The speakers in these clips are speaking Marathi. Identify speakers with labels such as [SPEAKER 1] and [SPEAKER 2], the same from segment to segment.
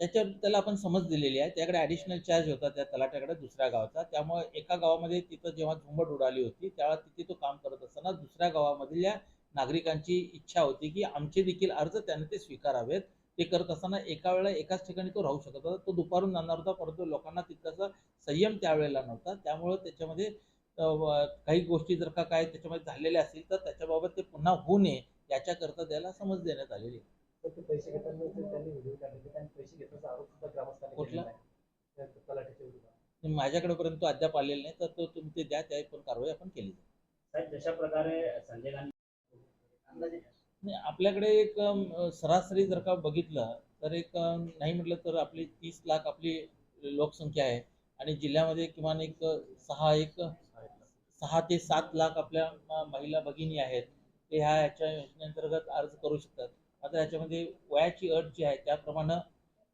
[SPEAKER 1] त्याच्यावर त्याला आपण समज दिलेली आहे. त्याकडे ॲडिशनल चार्ज होता त्या तलाट्याकडे दुसऱ्या गावाचा. त्यामुळे एका गावामध्ये तिथं जेव्हा झुंबड उडाली होती तेव्हा तिथे तो काम करत असताना दुसऱ्या गावामधल्या नागरिकांची इच्छा होती की आमचे देखील अर्ज त्याने ते स्वीकारावेत. ते करत असताना एका वेळेला एकाच ठिकाणी तो राहू शकत होता. तो दुपारून जाणार होता परंतु लोकांना तितकासा संयम त्यावेळेला नव्हता. त्यामुळं त्याच्यामध्ये काही गोष्टी जर का काय त्याच्यामध्ये झालेल्या असतील तर त्याच्याबाबत ते पुन्हा होऊ नये याच्याकरता त्याला समज देण्यात आलेली आहे.
[SPEAKER 2] ते पैसे घेताना त्यांनी व्हिडिओ काढले आणि पैसे घेतल्याचा आरोप सुद्धा ग्रामस्थांनी
[SPEAKER 1] कुठला?
[SPEAKER 2] केलेला आहे. त्या तलाठ्याच्या विरोधात.
[SPEAKER 1] आणि माझ्याकडेपर्यंत तो अद्याप आलेला नाही तर तो तुम्ही ते द्या त्या पण कारवाई आपण केली जाईल
[SPEAKER 3] साहेब जशा प्रकारे संजय गांधी अंदाजे
[SPEAKER 1] नाही आपल्याकडे एक अम, सरासरी जर का बघितलं तर एक अम, नाही म्हटलं तर आपली तीस लाख आपली लोकसंख्या आहे आणि जिल्ह्यामध्ये किमान एक सहा एक सहा ते सात लाख आपल्या महिला भगिनी आहेत ते ह्या ह्याच्या योजनेअंतर्गत अर्ज करू शकतात आता याच्यामध्ये वयाची अट जी आहे त्याप्रमाणे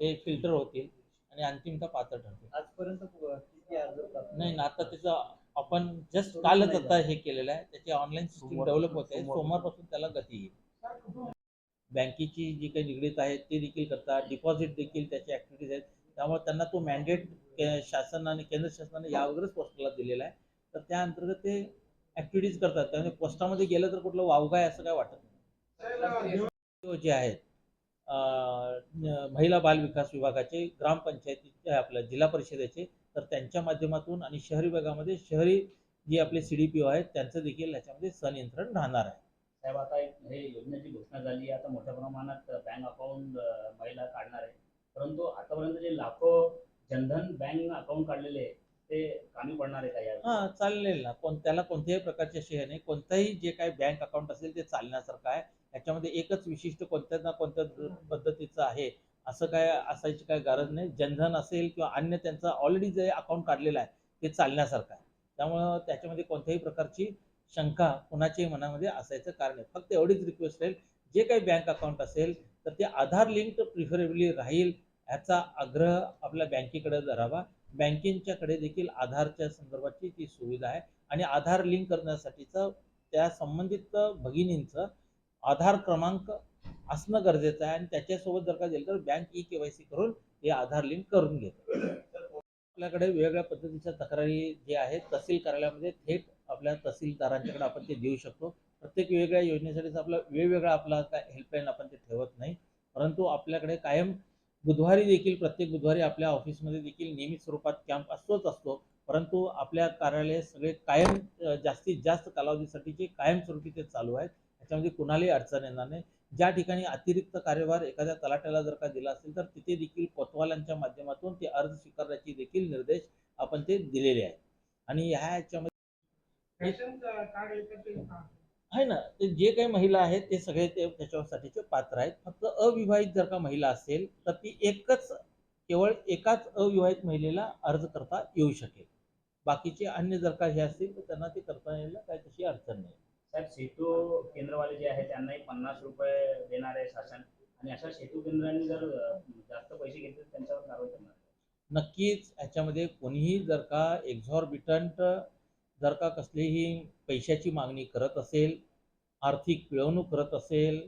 [SPEAKER 1] ते फिल्टर होतील आणि अंतिमतः पात्र ठरतील.
[SPEAKER 2] आजपर्यंत किती अर्ज होतात?
[SPEAKER 1] नाही ना आता त्याचं आपण जस्ट कालच आता हे केलेलं आहे. त्याची ऑनलाईन सिस्टीम डेव्हलप होते. सोमवारपासून त्याला गती येईल. बँकेची जी काही निगडीत आहेत ते देखील करतात. डिपॉझिट देखील त्याचे ऍक्टिव्हिटीज आहेत. त्यामुळे त्यांना तो मॅन्डेट शासनाने केंद्र शासनाने या अगोदरच पोस्टाला दिलेला आहे. तर त्या अंतर्गत ते ऍक्टिव्हिटीज करतात. त्यामुळे पोस्टामध्ये गेलं तर कुठलं वावगा आहे असं काय वाटत नाही. जे आहेत महिला बाल विकास विभागाचे ग्रामपंचायतीचे आपल्या जिल्हा परिषदेचे तर त्यांच्या माध्यमातून आणि शहरी भागामध्ये शहरी जी आपले सी डी पी ओ आहेत त्यांचं देखील याच्यामध्ये संनियंत्रण राहणार आहे.
[SPEAKER 3] साहेब आता एक हे योजनेची घोषणा झाली आता मोठ्या प्रमाणात बँक अकाउंट महिला काढणार आहे. परंतु आतापर्यंत जे लाखो जनधन बँक अकाउंट काढलेले आहे ते कामी पडणार आहे का या
[SPEAKER 1] हां चाललेलं ना. कोण त्याला कोणत्याही प्रकारचे हे नाही. कोणतंही जे काही बँक अकाउंट असेल ते चालण्यासारखं आहे. याच्यामध्ये एकच विशिष्ट कोणत्या ना कोणत्या पद्धतीचं आहे असं काय असायची काय गरज नाही. जनधन असेल किंवा अन्य त्यांचं ऑलरेडी जे अकाउंट काढलेलं आहे ते चालण्यासारखं आहे. त्यामुळं त्याच्यामध्ये कोणत्याही प्रकारची शंका कुणाच्याही मनामध्ये असायचं कारण आहे फक्त एवढीच रिक्वेस्ट राहील जे काही बँक अकाउंट असेल तर ते आधार लिंक प्रिफरेबली राहील ह्याचा आग्रह आपल्या बँकेकडे धरावा. बँकेच्याकडे देखील आधारच्या संदर्भाची ती सुविधा आहे. आणि आधार लिंक करण्यासाठीचं त्या संबंधित भगिनींचं आधार क्रमांक असणं गरजेचं आहे. आणि त्याच्यासोबत जर का गेलं तर bank e K Y C करून हे आधार लिंक करून घेते. आपल्याकडे वेगवेगळ्या पद्धतीच्या तक्रारी जे आहेत तहसील कार्यालयामध्ये थेट आपल्या तहसीलदारांच्याकडे आपण ते देऊ शकतो. प्रत्येक वेगवेगळ्या योजनेसाठीच आपला वेगवेगळा आपला काय हेल्पलाईन आपण ते ठेवत नाही. परंतु आपल्याकडे कायम बुधवारी देखील प्रत्येक बुधवारी आपल्या ऑफिसमध्ये देखील नियमित स्वरूपात कॅम्प असतोच असतो. परंतु आपल्या कार्यालय सगळे कायम जास्तीत जास्त कालावधीसाठीचे कायमस्वरूपी ते चालू आहेत त्याच्यामध्ये कुणालाही अडचण येणार नाही. ज्या ठिकाणी अतिरिक्त कार्यभार एखाद्या तलाट्याला जर का दिला असेल तर तिथे देखील कोतवालांच्या माध्यमातून ते अर्ज स्वीकारण्याचे देखील निर्देश आपण ते दिलेले आहेत. आणि ह्या ह्याच्यामध्ये आहे ना. ते जे काही महिला आहेत ते सगळे ते त्याच्यासाठीचे पात्र आहेत. फक्त अविवाहित जर का महिला असेल तर ती एकच केवळ एकाच अविवाहित महिलेला अर्ज करता येऊ शकेल. बाकीचे अन्य जर का हे असतील तर त्यांना ते करता यायला काही तशी अडचण नाही.
[SPEAKER 3] साहेब सेतू केंद्रवाले जे आहे त्यांनाही पन्नास रुपये देणार आहे शासन. आणि अशा सेतू केंद्रांनी जर जास्त पैसे घेतले तर त्यांच्यावर कारवाई करणार
[SPEAKER 1] नक्कीच ह्याच्यामध्ये कोणीही जर का एक्झॉर्बिटंट जर का कसलीही पैशाची मागणी करत असेल आर्थिक पिळवणूक करत असेल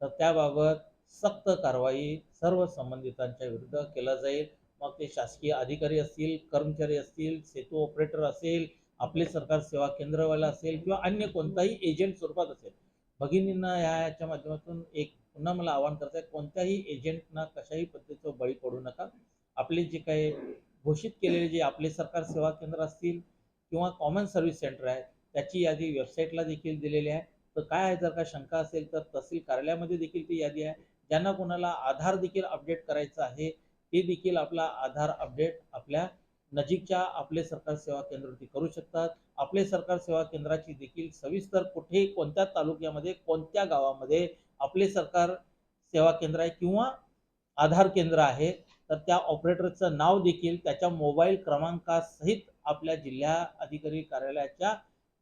[SPEAKER 1] तर त्याबाबत सक्त कारवाई सर्व संबंधितांच्या विरुद्ध केला जाईल. मग ते शासकीय अधिकारी असतील कर्मचारी असतील सेतू ऑपरेटर असेल आपले सरकार सेवा केंद्रवाला असेल किंवा अन्य कोणताही एजंट स्वरूपात असेल. भगिनींना ह्या याच्या माध्यमातून एक पुन्हा मला आवाहन करत आहे कोणत्याही एजंटना कशाही पद्धतीचं बळी पडू नका. आपले जे काही घोषित केलेले जे आपले सरकार सेवा केंद्र असतील किंवा कॉमन सर्व्हिस सेंटर आहे त्याची यादी वेबसाईटला देखील दिलेली आहे. तर काय आहे जर का शंका असेल तर तहसील कार्यालयामध्ये देखील ती यादी आहे. ज्यांना कोणाला आधार देखील अपडेट करायचं आहे ते देखील आपला आधार अपडेट आपल्या नजीकच्या आपले सरकार सेवा केंद्रावरती करू शकतात. आपले सरकार सेवा केंद्राची देखील सविस्तर कुठे कोणत्या तालुक्यामध्ये कोणत्या गावामध्ये आपले सरकार सेवा केंद्र आहे किंवा आधार केंद्र आहे तर त्या ऑपरेटरचं नाव देखील त्याच्या मोबाईल क्रमांकासहित आपल्या जिल्हा अधिकारी कार्यालयाच्या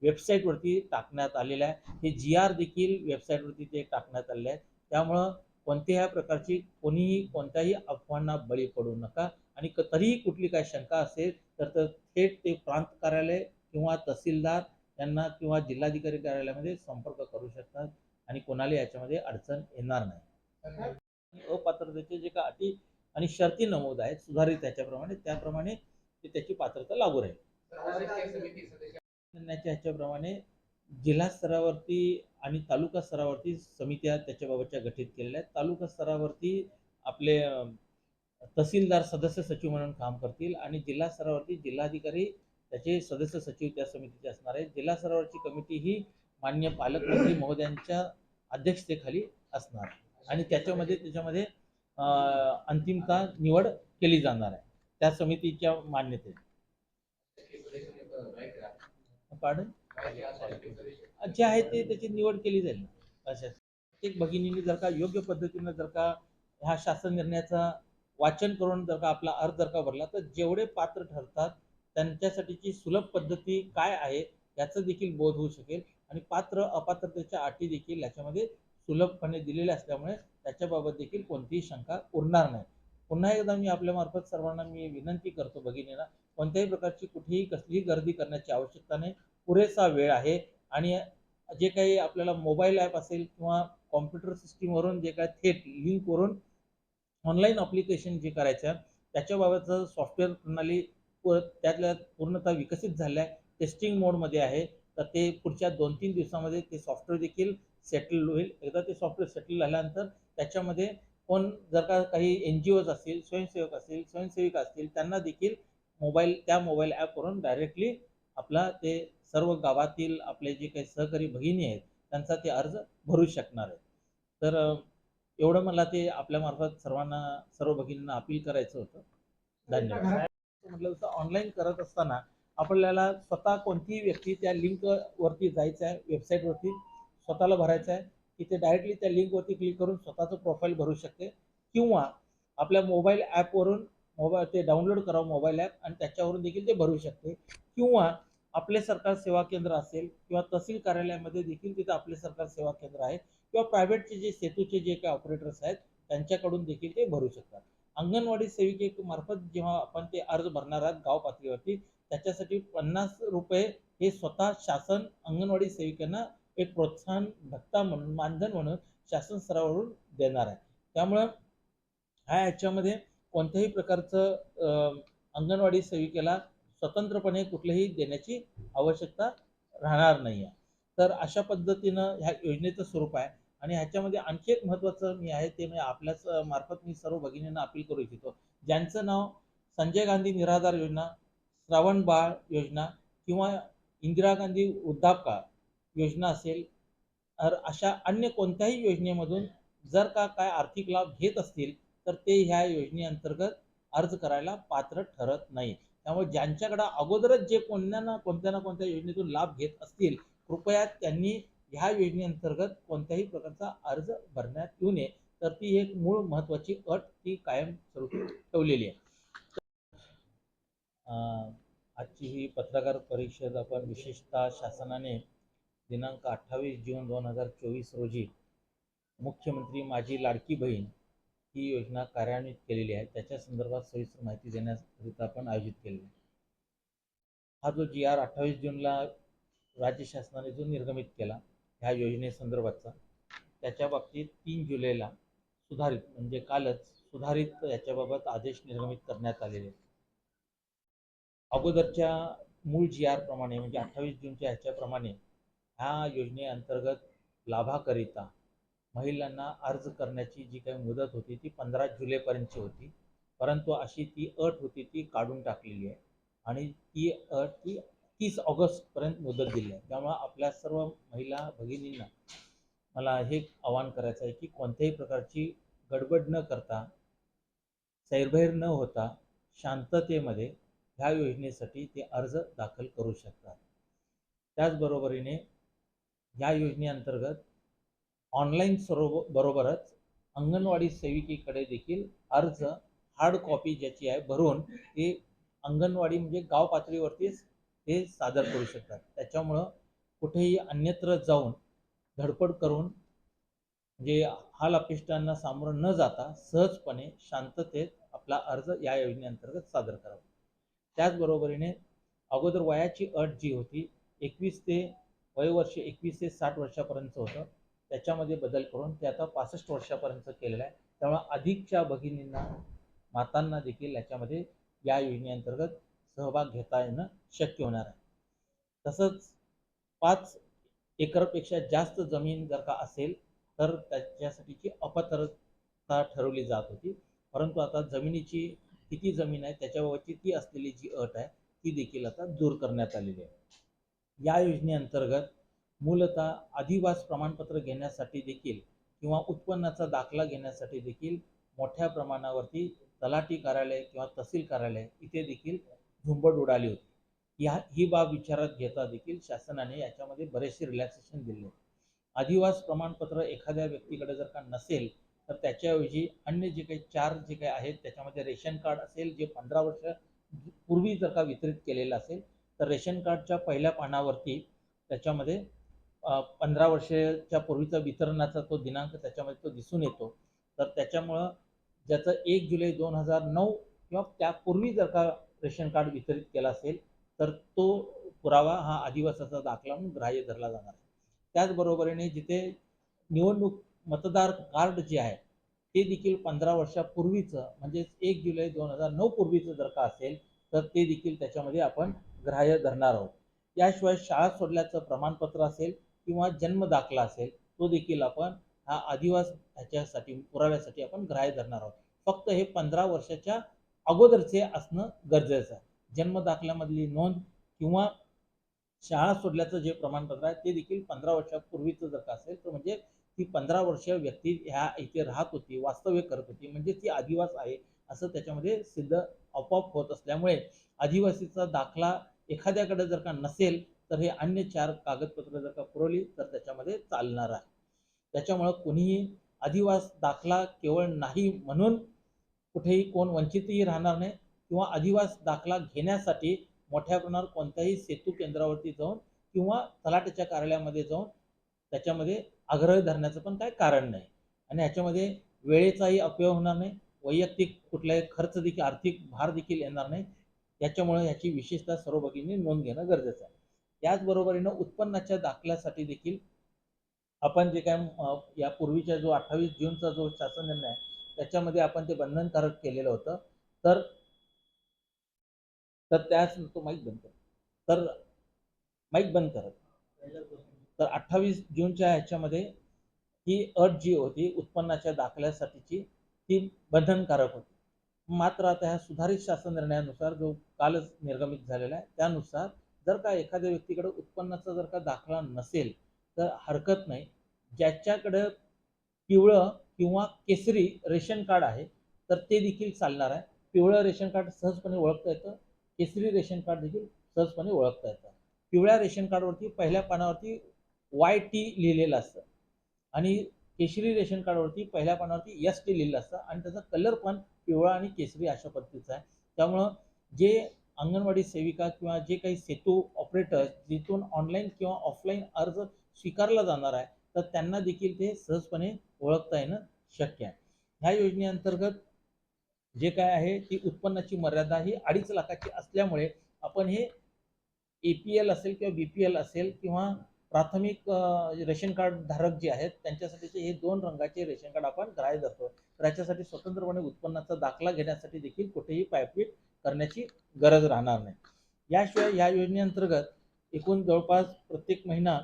[SPEAKER 1] वेबसाईटवरती टाकण्यात आलेलं आहे. हे जी आर देखील वेबसाईटवरती ते टाकण्यात आलेले आहे. त्यामुळं कोणत्याही प्रकारची कोणीही कोणत्याही अफवांना बळी पडू नका. आणि तरीही कुठली काय शंका असेल तर तर थेट ते प्रांत कार्यालय किंवा तहसीलदार यांना किंवा जिल्हाधिकारी कार्यालयामध्ये संपर्क करू शकतात आणि कोणाला याच्यामध्ये अडचण येणार नाही. अपात्रतेचे जे काही अटी आणि शर्ती नमूद आहेत सुधारित त्याच्याप्रमाणे त्याप्रमाणे ते त्याची पात्रता लागू राहील. ह्याच्याप्रमाणे जिल्हा स्तरावरती आणि तालुका स्तरावरती समित्या त्याच्याबाबतच्या गठीत केलेल्या आहेत. तालुका स्तरावरती आपले तहसीलदार सदस्य सचिव म्हणून काम करतील आणि जिल्हा स्तरावरती जिल्हाधिकारी त्याचे सदस्य सचिव त्या समितीचे असणार आहेत. जिल्हा स्तरावरची कमिटी ही मान्य पालकमंत्री महोदयांच्या अध्यक्षतेखाली असणार आणि त्याच्यामध्ये त्याच्यामध्ये अंतिमता निवड केली जाणार आहे. त्या समितीच्या मान्यते पाडून जे आहे ते त्याची निवड केली जाईल. अशा. प्रत्येक भगिनीने जर का योग्य पद्धतीनं जर का ह्या शासन निर्णयाचा वाचन करून जर का आपला अर्ज जर का भरला तर जेवढे पात्र ठरतात त्यांच्यासाठीची सुलभ पद्धती काय आहे याचं देखील बोध होऊ शकेल. आणि पात्र अपात्रतेच्या अटी देखील याच्यामध्ये सुलभपणे दिलेल्या असल्यामुळे त्याच्याबाबत देखील कोणतीही शंका उरणार नाही. पुन्हा एकदा मी आपल्यामार्फत सर्वांना मी विनंती करतो भगिनींना कोणत्याही प्रकारची कुठेही कसलीही गर्दी करण्याची आवश्यकता नाही. पुरेसा वेळ आहे. आणि जे काही आपल्याला मोबाईल ॲप असेल किंवा कॉम्प्युटर सिस्टीमवरून जे काही थेट लिंकवरून ऑनलाईन अप्लिकेशन जे करायचं आहे त्याच्याबाबतचं सॉफ्टवेअर प्रणाली त्यातल्या पूर्णतः विकसित झाल्या आहे टेस्टिंग मोडमध्ये आहे तर ते पुढच्या दोन तीन दिवसामध्ये ते सॉफ्टवेअर देखील सेटल होईल. एकदा ते सॉफ्टवेअर सेटल झाल्यानंतर त्याच्यामध्ये कोण जर का काही एन जी ओज असतील स्वयंसेवक असतील स्वयंसेविका असतील त्यांना देखील मोबाईल त्या मोबाईल ॲपवरून डायरेक्टली आपला ते सर्व गावातील आपले जे काही सहकारी भगिनी आहेत त्यांचा ते अर्ज भरू शकणार आहे तर एवढं मला ते आपल्यामार्फत सर्वांना सर्व भगिनींना अपील करायचं होतं. धन्यवाद. म्हटलं जसं ऑनलाईन करत असताना आपल्याला स्वतः कोणतीही व्यक्ती त्या लिंक वरती जायचं आहे वेबसाईटवरती स्वतःला भरायचं आहे की ते डायरेक्टली त्या लिंकवरती क्लिक करून स्वतःचं प्रोफाईल भरू शकते. किंवा आपल्या मोबाईल ॲपवरून मोबाईल ते डाउनलोड करावं मोबाईल ॲप आणि त्याच्यावरून देखील ते भरू शकते. किंवा आपले सरकार सेवा केंद्र असेल किंवा तहसील कार्यालयामध्ये देखील तिथं आपले सरकार सेवा केंद्र आहे. किंवा प्रायव्हेटचे जे सेतूचे जे काही ऑपरेटर्स आहेत त्यांच्याकडून देखील ते भरू शकतात. अंगणवाडी सेविकेमार्फत जेव्हा आपण ते अर्ज भरणार आहात गाव पातळीवरती त्याच्यासाठी पन्नास रुपये हे स्वतः शासन अंगणवाडी सेविकांना एक प्रोत्साहन भत्ता म्हणून मानधन म्हणून शासन स्तरावरून देणार आहे. त्यामुळं ह्या ह्याच्यामध्ये कोणत्याही प्रकारचं अंगणवाडी सेविकेला स्वतंत्रपणे कुठलेही देण्याची आवश्यकता राहणार नाही आहे तर अशा पद्धतीनं ह्या योजनेचं स्वरूप आहे. आणि ह्याच्यामध्ये आणखी एक महत्त्वाचं मी आहे ते म्हणजे आपल्याच मार्फत मी सर्व भगिनींना अपील करू इच्छितो. ज्यांचं नाव संजय गांधी निराधार योजना श्रावण बाळ योजना किंवा इंदिरा गांधी वृद्धापकाळ योजना असेल तर अशा अन्य कोणत्याही योजनेमधून जर का काय आर्थिक लाभ घेत असतील तर ते ह्या योजनेअंतर्गत अर्ज करायला पात्र ठरत नाही. त्यामुळे ज्यांच्याकडं अगोदरच जे कोणत्या ना कोणत्या ना कोणत्या योजनेतून लाभ घेत असतील कृपया त्यांनी ह्या योजनेअंतर्गत कोणत्याही प्रकारचा अर्ज भरण्यात येऊ नये तर ती एक मूळ महत्वाची अट ती कायम स्वरूपी ठेवलेली आहे. आजची ही पत्रकार परिषद आपण विशेषतः शासनाने दिनांक अठ्ठावीस जून दोन हजार चोवीस रोजी मुख्यमंत्री माझी लाडकी बहीण ही योजना कार्यान्वित केलेली आहे. त्याच्या संदर्भात सविस्तर माहिती देण्याकरिता आपण आयोजित केलेली आहे. हा जो जी आर अठ्ठावीस जूनला राज्य शासनाने जो निर्गमित केला ह्या योजनेसंदर्भातचा. त्याच्या बाबतीत तीन जुलैला सुधारित म्हणजे कालच सुधारित याच्याबाबत आदेश निर्गमित करण्यात आलेले अगोदरच्या मूळ जी आर प्रमाणे म्हणजे अठ्ठावीस जूनच्या ह्याच्याप्रमाणे ह्या योजनेअंतर्गत लाभाकरिता महिलांना अर्ज करण्याची जी काही मुदत होती ती पंधरा जुलैपर्यंतची होती. परंतु अशी ती अट होती ती काढून टाकलेली आहे. आणि ती अट ती तीस ऑगस्टपर्यंत मुदत दिली आहे. त्यामुळे आपल्या सर्व महिला भगिनींना मला हे आवाहन करायचं आहे की कोणत्याही प्रकारची गडबड न करता सैरभैर न होता शांततेमध्ये ह्या योजनेसाठी ते अर्ज दाखल करू शकतात. त्याचबरोबरीने ह्या योजनेअंतर्गत ऑनलाईन सर्व बरोबरच अंगणवाडी सेविकेकडे देखील अर्ज हार्ड कॉपी ज्याची आहे भरून ते अंगणवाडी म्हणजे गाव पातळीवरतीच हे सादर करू शकतात. त्याच्यामुळं कुठेही अन्यत्र जाऊन धडपड करून म्हणजे हाल अपेष्टांना सामोरं न जाता सहजपणे शांततेत आपला अर्ज या योजनेअंतर्गत सादर करावा. त्याचबरोबरीने अगोदर वयाची अट जी होती एकवीस ते वयवर्ष एकवीस ते साठ वर्षापर्यंत होतं. त्याच्यामध्ये बदल करून ते आता पासष्ट वर्षापर्यंत केलेलं आहे. त्यामुळे अधिकच्या भगिनींना मातांना देखील याच्यामध्ये या योजनेअंतर्गत सहभाग घेता येणं शक्य होणार आहे. तसंच पाच एकरपेक्षा जास्त जमीन जर का असेल तर त्याच्यासाठीची अपात्रता ठरवली जात होती परंतु आता जमिनीची किती जमीन आहे त्याच्याबाबतची ती असलेली जी अट आहे ती देखील आता दूर करण्यात आलेली आहे. या योजनेअंतर्गत मूलतः अधिवास प्रमाणपत्र घेण्यासाठी देखील किंवा उत्पन्नाचा दाखला घेण्यासाठी देखील मोठ्या प्रमाणावरती तलाठी कार्यालय किंवा तहसील कार्यालय इथे देखील झुंबड उडाली होती. या ही बाब विचारात घेता देखील शासनाने याच्यामध्ये बरेचसे रिलॅक्सेशन दिले अधिवास प्रमाणपत्र एखाद्या व्यक्तीकडे जर का नसेल तर त्याच्याऐवजी अन्य जे काही चार जे काही आहेत त्याच्यामध्ये रेशन कार्ड असेल जे पंधरा वर्ष पूर्वी जर का वितरित केलेलं असेल तर रेशन कार्डच्या पहिल्या पानावरती त्याच्यामध्ये पंधरा वर्षाच्या पूर्वीचा वितरणाचा तो दिनांक त्याच्यामध्ये तो दिसून येतो. तर त्याच्यामुळं ज्याचं एक जुलै दोन हजार नऊ किंवा त्यापूर्वी जर का रेशन कार्ड वितरित केला असेल तर तो पुरावा हा आदिवासाचा दाखला म्हणून ग्राह्य धरला जाणार आहे. त्याचबरोबरीने जिथे निवडणूक मतदार कार्ड जे आहे ते देखील पंधरा वर्षापूर्वीचं म्हणजेच एक जुलै दोन हजार नऊ पूर्वीचं जर का असेल तर ते देखील त्याच्यामध्ये आपण ग्राह्य धरणार आहोत. याशिवाय शाळा सोडल्याचं प्रमाणपत्र असेल किंवा जन्म दाखला असेल तो देखील आपण हा आदिवास ह्याच्यासाठी पुराव्यासाठी आपण ग्राह्य धरणार आहोत. फक्त हे पंधरा वर्षाच्या अगोदरचे असणं गरजेचं आहे. जन्म दाखल्यामधली नोंद किंवा शाळा सोडल्याचं जे प्रमाणपत्र आहे ते देखील पंधरा वर्षापूर्वीचं जर का असेल तर म्हणजे ती पंधरा वर्ष व्यक्ती ह्या इथे राहत होती वास्तव्य करत होती. म्हणजे ती आदिवास आहे असं त्याच्यामध्ये सिद्ध आपोआप होत असल्यामुळे आदिवासीचा दाखला एखाद्याकडे जर का नसेल तर हे अन्य चार कागदपत्र जर का पुरवली तर त्याच्यामध्ये चालणार आहे. त्याच्यामुळं कोणीही आदिवास दाखला केवळ नाही म्हणून कुठेही कोण वंचितही राहणार नाही किंवा अधिवास दाखला घेण्यासाठी मोठ्या प्रमाणावर कोणत्याही सेतू केंद्रावरती जाऊन किंवा तलाट्याच्या कार्यालयामध्ये जाऊन त्याच्यामध्ये आग्रह धरण्याचं पण काय कारण नाही. आणि ह्याच्यामध्ये वेळेचाही अपयोग होणार नाही वैयक्तिक कुठलाही खर्च देखील आर्थिक भार देखील येणार नाही. त्याच्यामुळे ह्याची विशेषतः सर्व भगिनी नोंद घेणं गरजेचं आहे. त्याचबरोबरीनं उत्पन्नाच्या दाखल्यासाठी देखील आपण जे काय या पूर्वीच्या जो अठ्ठावीस जूनचा जो शासन निर्णय आहे त्याच्यामध्ये आपण ते बंधनकारक केलेलं होतं. तर तर त्याच तो माईक बंद कर. तर माईक बंद करत तर अठ्ठावीस जूनच्या ह्याच्यामध्ये ही अट जी होती उत्पन्नाच्या दाखल्यासाठीची ती बंधनकारक होती. मात्र आता ह्या सुधारित शासन निर्णयानुसार जो कालच निर्गमित झालेला आहे त्यानुसार जर का एखाद्या व्यक्तीकडे उत्पन्नाचा जर का दाखला नसेल तर हरकत नाही. ज्याच्याकडं पिवळं किंवा केसरी रेशन कार्ड आहे तर ते देखील चालणार आहे. पिवळं रेशन कार्ड सहजपणे ओळखता येतं. केसरी रेशन कार्ड देखील सहजपणे ओळखता येतं. पिवळ्या रेशन कार्डवरती पहिल्या पानावरती वाय टी लिहिलेलं असतं. आणि केशरी रेशन कार्डवरती पहिल्या पानावरती एस टी लिहिलेलं असतं. आणि त्याचा कलर पण पिवळा आणि केसरी अशा पद्धतीचा आहे. त्यामुळं जे अंगणवाडी सेविका किंवा जे काही सेतू ऑपरेटर जिथून ऑनलाईन किंवा ऑफलाईन अर्ज स्वीकारला जाणार आहे तर त्यांना देखील ते सहजपणे ओळखता येणं शक्य आहे. ह्या योजनेअंतर्गत जे काय आहे ती उत्पन्नाची मर्यादा ही अडीच लाखाची असल्यामुळे आपण हे ए पी एल असेल किंवा बी पी एल असेल किंवा प्राथमिक रेशन कार्ड धारक जे आहेत त्यांच्यासाठीचे हे दोन रंगाचे रेशन कार्ड आपण ग्राह्य धरतो. तर याच्यासाठी स्वतंत्रपणे उत्पन्नाचा दाखला घेण्यासाठी देखील कुठेही पायपीट करण्याची गरज राहणार नाही. याशिवाय या योजनेअंतर्गत एकूण जवळपास प्रत्येक महिना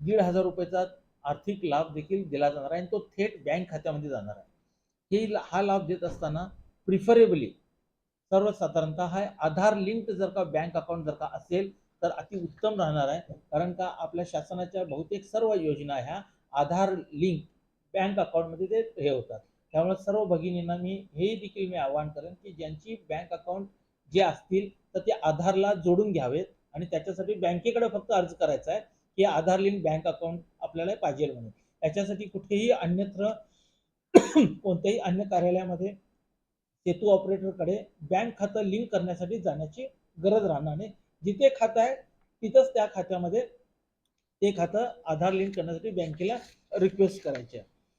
[SPEAKER 1] दीड हजार रुपयाचा आर्थिक लाभ देखील दिला जाणार आहे आणि तो थेट बँक खात्यामध्ये जाणार आहे. हे हा लाभ देत असताना प्रिफरेबली सर्वसाधारणतः हा आधार लिंक्ड जर का बँक अकाउंट जर का असेल तर अति उत्तम राहणार आहे. कारण का आपल्या शासनाच्या बहुतेक सर्व योजना ह्या आधार लिंक बँक अकाउंटमध्ये ते हे होतात. त्यामुळे सर्व भगिनींना मी हे देखील मी आवाहन करेन की ज्यांची बँक अकाउंट जे असतील तर ते आधारला जोडून घ्यावेत आणि त्याच्यासाठी बँकेकडे फक्त अर्ज करायचा आहे. हे आधार लिंक बँक अकाउंट आपल्याला पाहिजे म्हणून. याच्यासाठी कुठेही अन्यत्र कोणत्याही अन्य कार्यालयामध्ये सेतू ऑपरेटरकडे बँक खातं लिंक करण्यासाठी जाण्याची गरज राहणार नाही. जिथे खातं आहे तिथंच त्या खात्यामध्ये ते खातं आधार लिंक करण्यासाठी बँकेला रिक्वेस्ट करायची आहे.